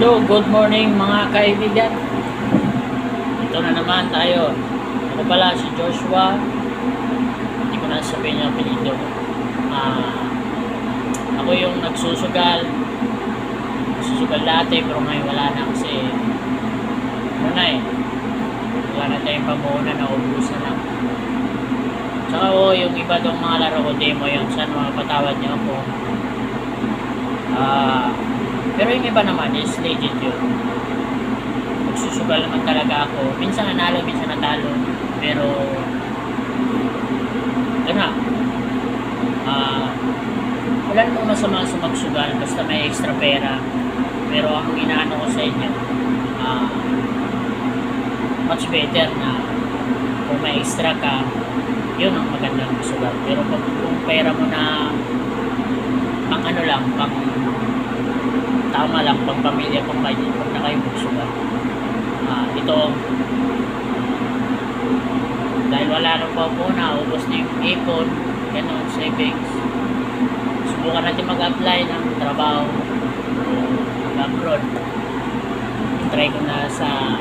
Hello, good morning mga kaibigan. Ito na naman tayo. Ako pala si Joshua. Hindi ko na sabihin yung apelido. Ah, ako yung nagsusugal. Nagsusugal dati pero ngayon wala na kasi ano na eh. Wala na tayong pamuhunan na ubusan lang. Tsaka oh, yung iba dong mga laro ko demo yung saan mga patawad niyo ako. Ah, pero yung iba naman is legit yun. Magsusugal naman talaga ako. Minsan nanalo, minsan natalo. Pero, ito na. Ah, wala namang masama sa magsugal basta may extra pera. Pero ang inaano ko sa inyo, ah, much better na kung may extra ka, yun ang magandang magsugal. Pero kung, kung pera mo na pang ano lang, pang tama lang pang pamilya pang budget pag na kayo magsugal ah ito. Dahil wala nang pa po na ubos na yung ipon ganun savings. Subukan natin mag-apply ng trabaho. O mag-abroad. Try ko na sa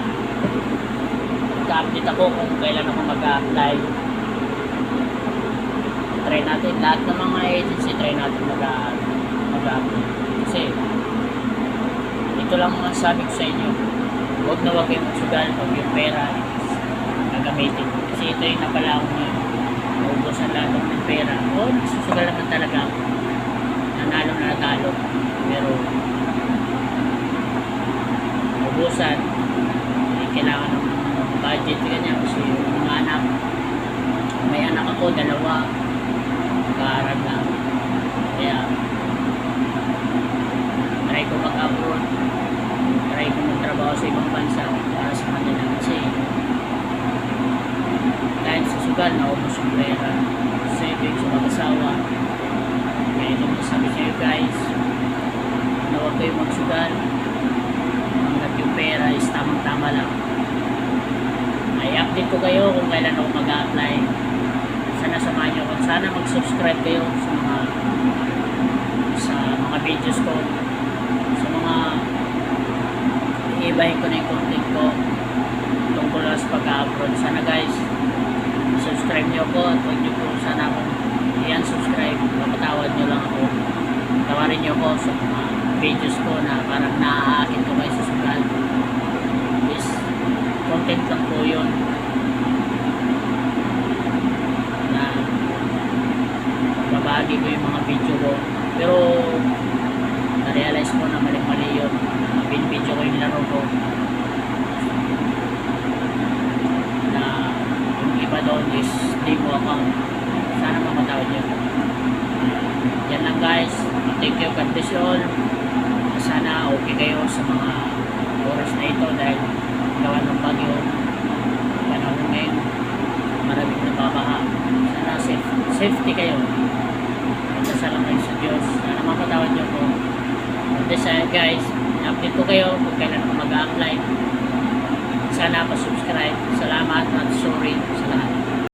mag-update ako kung kailan ako mag-apply try natin. Lahat ng mga agency try natin mag- mag-apply kasi ito lang mga sabi sa inyo. Huwag na huwag kayong magsugal pag yung pera gagamitin kasi ito yung napala ko ngayon naubusan lahat ng pera. O nagsusugal naman talaga ako. Nanalo na natalo. Pero naubusan eh, kailangan ng budget. Ganyan kasi mga anak may anak ako dalawa mag-aaral na kaya try ko mag-abroad try ko magtrabaho sa ibang bansa para sa kanila kasi dahil sa sugal naubos yung pera. Savings sa mag-asawa kaya ito mo sabi sa iyo guys na huwag kayo magsugal. Hanggat yung pera is tamang tama lang. Ay update ko kayo kung kailan ako mag-apply sana samahan nyo ako. Sana mag-subscribe kayo sa mga sa mga videos ko sa mga iibahin ko na yung content ko tungkol sa pag-upload. Sana guys subscribe nyo ako at huwag nyo po sana akong i subscribe mapatawad nyo lang ako. Tawarin nyo ako sa mga videos ko na parang naaakin ko kayo sa sugal is content lang po yun na babagi ko yung mga video ko pero na-realize ko na mali-mali yun na bin-video ko yung laro ko na yung iba doon is account sana mapatawad nyo yan lang guys. Thank you. God bless you all. Sana okay kayo sa mga oras na ito dahil gawa ng bagyo panahon ngayon maraming nababaha. Sana safe, safety kayo. Magsasalang kayo sa Diyos. Sana mapatawad nyo po. This uh, guys, update ko kayo kung kailan ako mag-apply. Sana pa-subscribe. Salamat at sorry sa lahat.